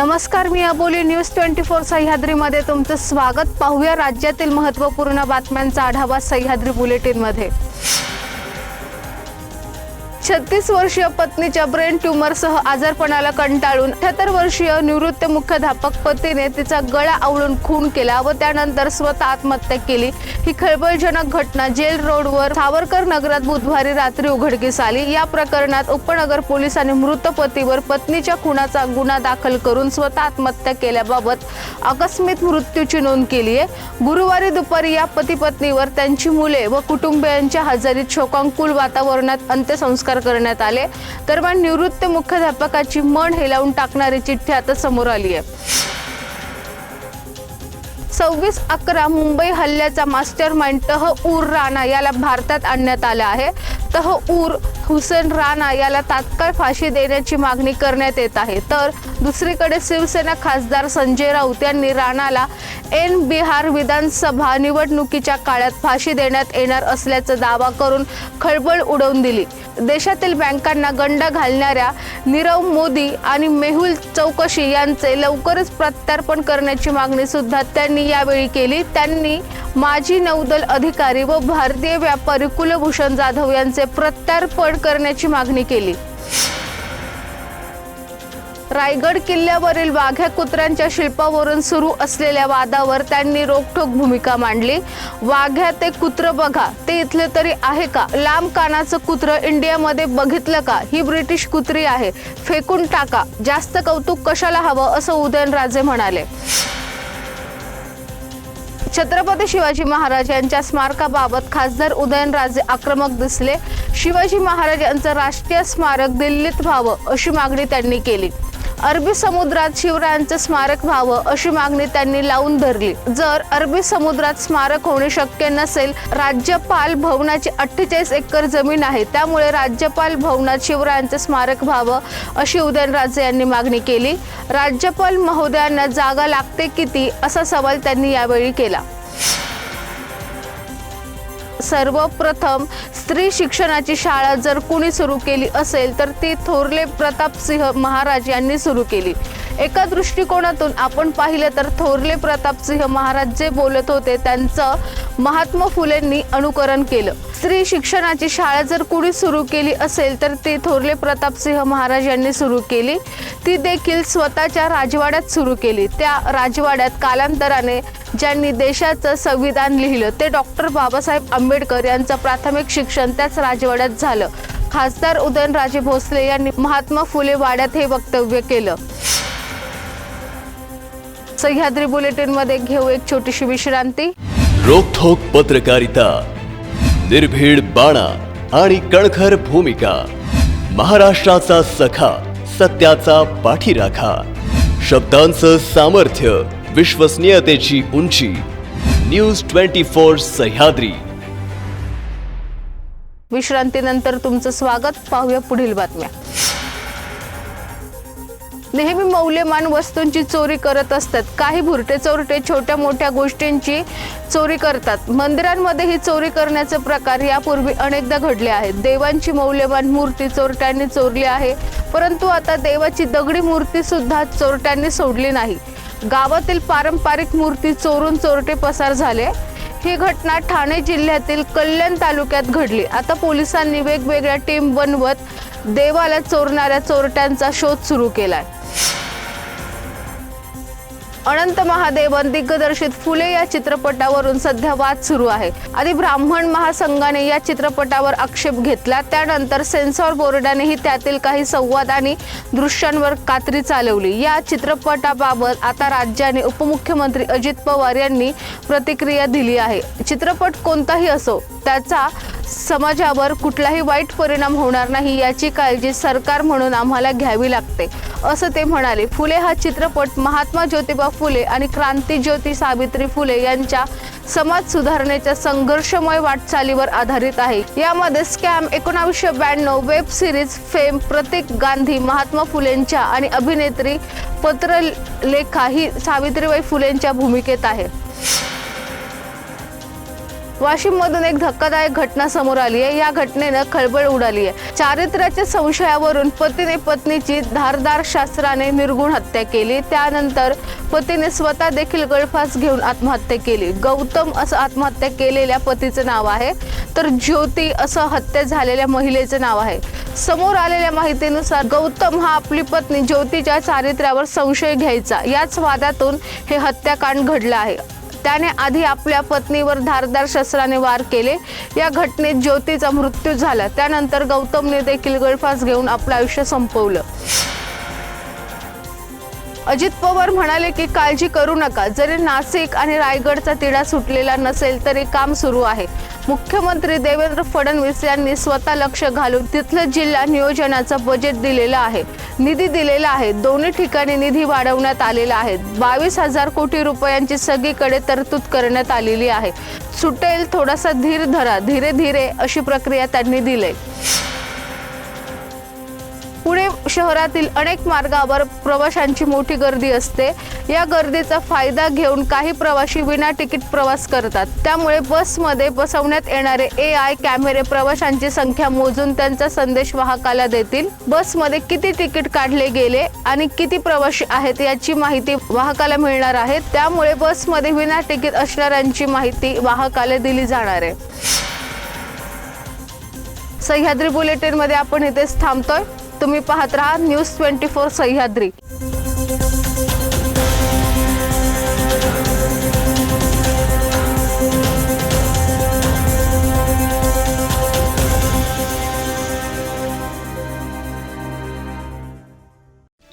नमस्कार मी अबोली. News twenty four सह्याद्रीमध्ये तुमचं स्वागत. पाहूया राज्यातील महत्त्वपूर्ण बातम्यांचा आढावा सह्याद्री बुलेटिनमध्ये. छत्तीस वर्षीय पत्नीच्या ब्रेन ट्यूमरसह आजारपणाला कंटाळून अठ्याहत्तर वर्षीय निवृत्त मुख्याध्यापक पतीने तिचा गळा आवळून खून केला व त्यानंतर स्वतः आत्महत्या केली. ही खळबळजनक घटना जेल रोडवर सावरकर नगरात बुधवारी रात्री उघडकीस आली. या प्रकरणात उपनगर पोलिसांनी मृत पतीवर पत्नीच्या खुनाचा गुन्हा दाखल करून स्वतः आत्महत्या केल्याबाबत आकस्मिक मृत्यूची नोंद केली आहे. गुरुवारी दुपारी या पती पत्नीवर त्यांची मुले व कुटुंबियांच्या हजेरीत शोकांकुल वातावरणात अंत्यसंस्कार करण्यात आले. दरम्यान निवृत्त मुख्याध्यापकाची मन हेलावून टाकणारी चिठ्ठी आता समोर आली आहे. सव्वीस अकरा मुंबई हल्ल्याचा मास्टर माइंड तह उर राणा याला भारतात आणण्यात आला आहे. तह उर हुसेन राणा याला तात्काळ फाशी देण्याची मागणी करण्यात येत आहे. तर दुसरीकडे शिवसेना खासदार संजय राऊत यांनी राणाला एन बिहार विधानसभा निवडणुकीच्या काळात फाशी देण्यात येणार असल्याचा दावा करून खळबळ उडवून दिली. देशातील बँकांना गंडा घालणाऱ्या नीरव मोदी आणि मेहुल चौकशी यांचे लवकरच प्रत्यार्पण करण्याची मागणी सुद्धा त्यांनी यावेळी केली. त्यांनी माजी नौदल अधिकारी व भारतीय व्यापारी कुलभूषण जाधव यांचे प्रत्यार्पण करण्याची मागणी केली. रायगड किल्ल्यावरील वाघ्या कुत्र्यांच्या शिल्पावरून सुरू असलेल्या वादावर त्यांनी रोखठोक भूमिका मांडली. वाघ्या ते कुत्र बघा ते इथले तरी आहे का? लांब कानाचं कुत्र इंडियामध्ये बघितलं का? ही ब्रिटिश कुत्री आहे. फेकून टाका. जास्त कौतुक कशाला हवं? असं उदयनराजे म्हणाले. छत्रपती शिवाजी महाराज यांच्या स्मारकाबाबत खासदार उदयनराजे आक्रमक दिसले. शिवाजी महाराज यांचं राष्ट्रीय स्मारक दिल्लीत व्हावं अशी मागणी त्यांनी केली. अरबी समुद्रात शिवरायांचं स्मारक व्हावं अशी मागणी त्यांनी लावून धरली. जर अरबी समुद्रात स्मारक होणे शक्य नसेल राज्यपाल भवनाची अठ्ठेचाळीस एकर जमीन आहे त्यामुळे राज्यपाल भवनात शिवरायांचं स्मारक व्हावं अशी उदयनराजे यांनी मागणी केली. राज्यपाल महोदयांना जागा लागते किती असा सवाल त्यांनी यावेळी केला. सर्वप्रथम स्त्री शिक्षणाची शाळा जर कुणी सुरू केली असेल तर ती थोरले प्रतापसिंह महाराज यांनी सुरू केली. एका दृष्टिकोनातून आपण पाहिलं तर थोरले प्रतापसिंह महाराज जे बोलत होते त्यांचं महात्मा फुलेंनी अनुकरण केलं. स्त्री शिक्षणाची शाळा जर कुणी सुरू केली असेल तर ती थोरले प्रतापसिंह महाराज यांनी सुरू केली. ती देखील स्वतःच्या राजवाड्यात सुरू केली. त्या राजवाड्यात कालांतराने ज्यांनी देशाचं संविधान लिहिलं ते डॉक्टर बाबासाहेब आंबेडकर यांचं प्राथमिक शिक्षण त्याच राजवाड्यात झालं. खासदार उदयनराजे भोसले यांनी महात्मा फुले वाड्यात हे वक्तव्य केलं. सह्याद्री बुलेटिनमध्ये घेऊ एक छोटीशी विश्रांती. रोखोक पत्रकारिता निर्भीड बाणा आणि कणखर भूमिका महाराष्ट्राचा सखा सत्याचा पाठीराखा शब्दांचं सामर्थ्य विश्वसनीयतेची उंची. News twenty four Sahyadri. विश्रांतीनंतर तुमचं स्वागत. पाहूया पुढील बातम्या. नेहमी मौल्यवान वस्तूंची चोरी करत असतात. काही भुरटे चोरटे छोट्या मोठ्या गोष्टींची चोरी करतात. मंदिरांमध्ये ही चोरी करण्याचे प्रकार यापूर्वी अनेकदा घडले आहेत. देवांची मौल्यवान मूर्ती चोरट्यांनी चोरली आहे. परंतु आता देवाची दगडी मूर्ती सुद्धा चोरट्यांनी सोडली नाही. गावातील पारंपरिक मूर्ती चोरून चोरटे पसार झाले. ही घटना ठाणे जिल्ह्यातील कल्याण तालुक्यात घडली. आता पोलिसांनी वेगवेगळ्या टीम बनवत देवाला चोरणाऱ्या चोरट्यांचा शोध सुरू केलाय. अनंत महादेवन दिग्दर्शित फुले या चित्रपटावरून सध्या वाद सुरू आहे. आधी ब्राह्मण महासंघाने या चित्रपटावर आक्षेप घेतला. त्यानंतर सेन्सॉर बोर्डानेही त्यातील काही संवाद आणि दृश्यांवर कात्री चालवली. या चित्रपटाबाबत आता राज्याने उपमुख्यमंत्री अजित पवार यांनी प्रतिक्रिया दिली आहे. चित्रपट कोणताही असो त्याचा समाजावर कुठलाही वाईट परिणाम होणार नाही याची काळजी सरकार म्हणून आम्हाला घ्यावी लागते असं ते म्हणाले. फुले हा चित्रपट महात्मा ज्योतिबा फुले आणि क्रांतीज्योती सावित्री फुले यांच्या समाज सुधारणेच्या संघर्षमय वाटचालीवर आधारित आहे. यामध्ये स्कॅम एकोणावीसशे ब्याण्णव web series fame Pratik Gandhi Mahatma फुलेंच्या आणि अभिनेत्री पत्रलेखा ही सावित्रीबाई फुलेंच्या भूमिकेत आहे. वाशिम मधून एक धक्कादायक घटना समोर आली आहे. या घटनेनं खळबळ उडाली आहे. चारित्र्याच्या संशयावरून पतीने पत्नीची धारदार शास्त्राने निर्गुण हत्या केली. त्यानंतर पतीने स्वतः देखील गळफास घेऊन आत्महत्या केली. गौतम असं आत्महत्या केलेल्या पतीचं नाव आहे. तर ज्योती असं हत्या झालेल्या महिलेचं नाव आहे. समोर आलेल्या माहितीनुसार गौतम हा आपली पत्नी ज्योतीच्या चारित्र्यावर संशय घ्यायचा. याच वादातून हे हत्याकांड घडलं आहे. त्याने आधी आपल्या पत्नीवर धारदार शस्त्राने वार केले. या घटनेत ज्योतीचा मृत्यू झाला. त्यानंतर गौतमने देखील गळफास घेऊन आपलं आयुष्य संपवलं. अजित पवार म्हणाले की काळजी करू नका. जरी नाशिक आणि रायगडचा तिढा सुटलेला नसेल तरी काम सुरू आहे. मुख्यमंत्री देवेंद्र फडणवीस यांनी स्वतः लक्ष घालून तिथलं जिल्हा नियोजनाचं बजेट दिलेलं आहे. निधी दिलेला आहे. दोन्ही ठिकाणी निधी वाढवण्यात आलेला आहे. बावीस हजार कोटी रुपयांची सगळीकडे तरतूद करण्यात आलेली आहे. सुटेल थोडासा धीर धरा. धीरे धीरे अशी प्रक्रिया त्यांनी दिली. पुणे शहरातील अनेक मार्गावर प्रवाशांची मोठी गर्दी असते. या गर्दीचा फायदा घेऊन काही प्रवासी विना तिकीट प्रवास करतात. त्यामुळे बसमध्ये बसवण्यात येणारे ए आय कॅमेरे प्रवाशांची संख्या मोजून त्यांचा संदेश वाहकाला देतील. बसमध्ये किती तिकीट काढले गेले आणि किती प्रवासी आहेत याची माहिती वाहकाला मिळणार आहे. त्यामुळे बसमध्ये विना तिकीट असणाऱ्यांची माहिती वाहकाला दिली जाणार आहे. सह्याद्री बुलेटिनमध्ये आपण इथेच थांबतोय. तुम्ही पाहत राहा न्यूज ट्वेंटी फोर सह्याद्री.